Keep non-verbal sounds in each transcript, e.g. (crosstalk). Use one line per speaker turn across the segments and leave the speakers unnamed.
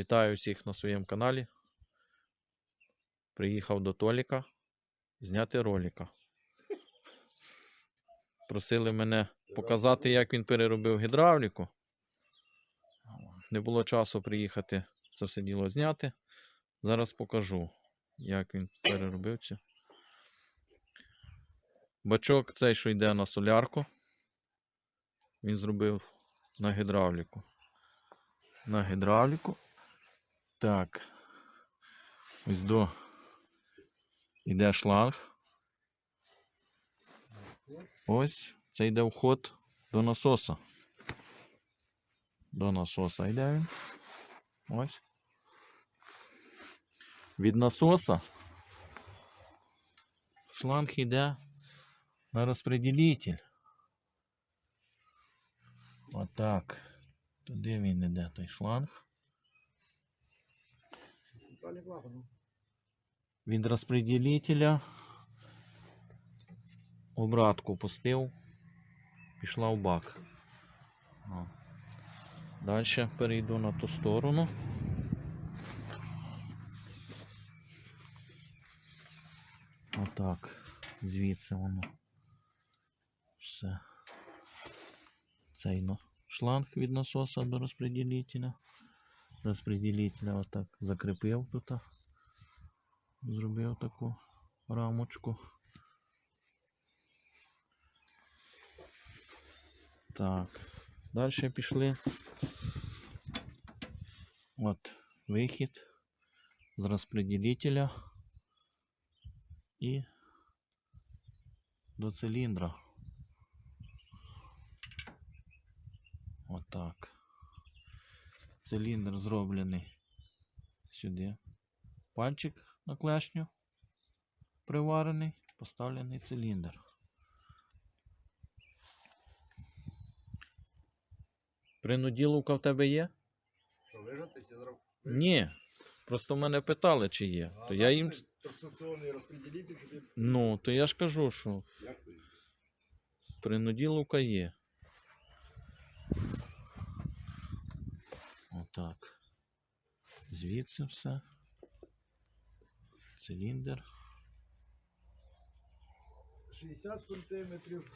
Вітаю всіх на своєму каналі. Приїхав до Толіка зняти ролика. Просили мене показати, як він переробив гідравліку. Не було часу приїхати це все діло зняти. Зараз покажу, як він переробив це. Бачок цей, що йде на солярку, він зробив на гідравліку. На гідравліку. Так. Ось до. Іде шланг. Ось. Це йде вход до насоса. До насоса йде він. Ось. Від насоса шланг йде на розпреділитель. Отак. Туди він іде той шланг. Від розпреділителя обратку пустив, пішла в бак. Далі перейду на ту сторону. Отак. Звідси воно. Все. Цей ну, шланг від насоса до розпреділителя. Розпреділителя отак закріпив тут. Зробив таку рамочку. Так. Далі пішли. От вихід з розпреділителя і до циліндра. Отак. Циліндр зроблений сюди. Пальчик на клешню приварений, поставлений циліндр. Принуділовка в тебе є?
Що, вижати всі зробив?
Ні. Просто мене питали, чи є. То я їм. Ну, то я ж кажу, що принуділовка є. Отак. Звідси все. Циліндр.
60 сантиметрів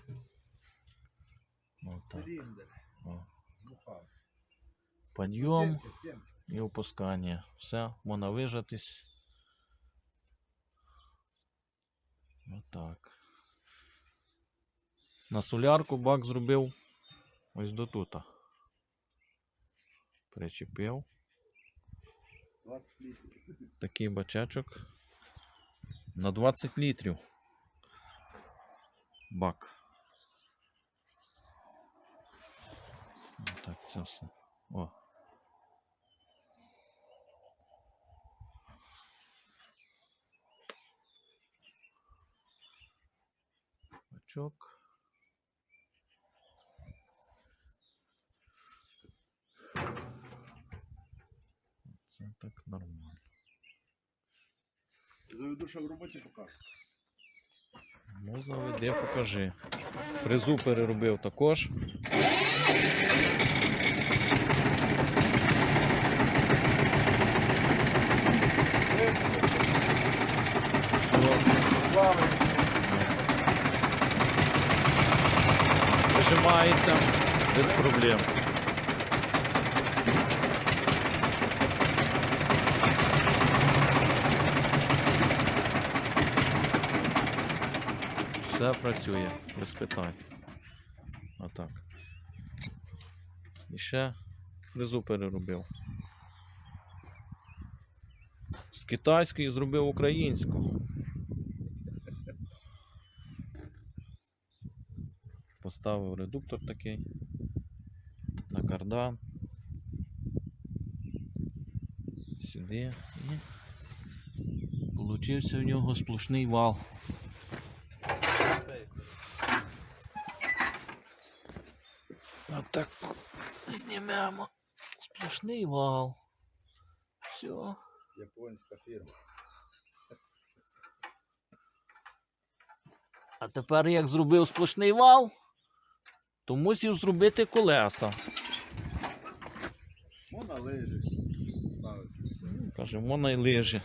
Отак.
циліндр.
О.
З.
Підйом
70, 70.
і опускання. Все, можна вижатись. Отак. На солярку бак зробив ось до тута. Причепив.
20 літрів.
Такий бачечок. На 20 літрів. Бак. Так, це все. О. Бачок.
Що в роботі покажу.
Ну, заведи, покажи. Фрезу переробив також. Вижимається без проблем. Все працює, без питань. Отак. І ще фрезу переробив. З китайської зробив українську. Поставив редуктор такий на кардан. Сюди і получився в нього сплошний вал. Отак знімемо. Сплошний вал. Все.
Японська фірма.
А тепер як зробив сплошний вал, то мусив зробити колеса.
Можна лижі ставити.
Каже, можна й лижі.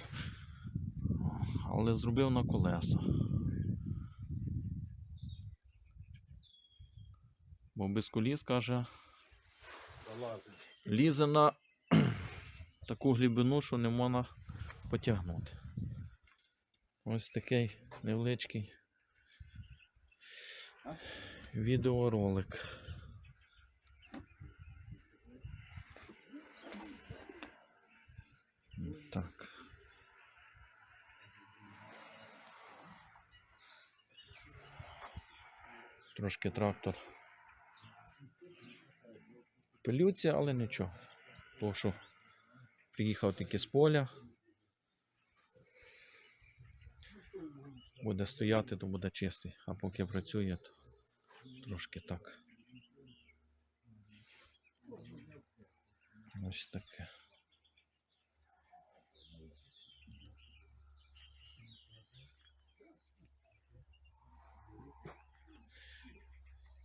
Але зробив на колеса. Бо без коліс, каже, лізе на (clears throat) таку глибину, що не можна потягнути. Ось такий невеличкий відеоролик. Так. Трошки трактор пилються, але нічого. Тому що приїхав тільки з поля. Буде стояти, то буде чистий. А поки працює, то трошки так. Ось таке.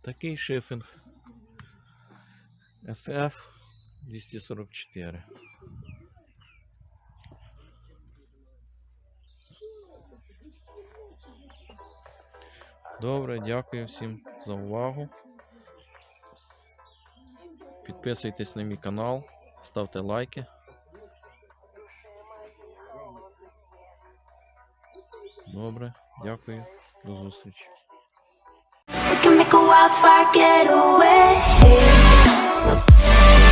Такий шифінг. SF 244. Добре, дякую всім за увагу. Підписуйтесь на мій канал, ставте лайки. Добре, дякую, до зустрічі.
Thank.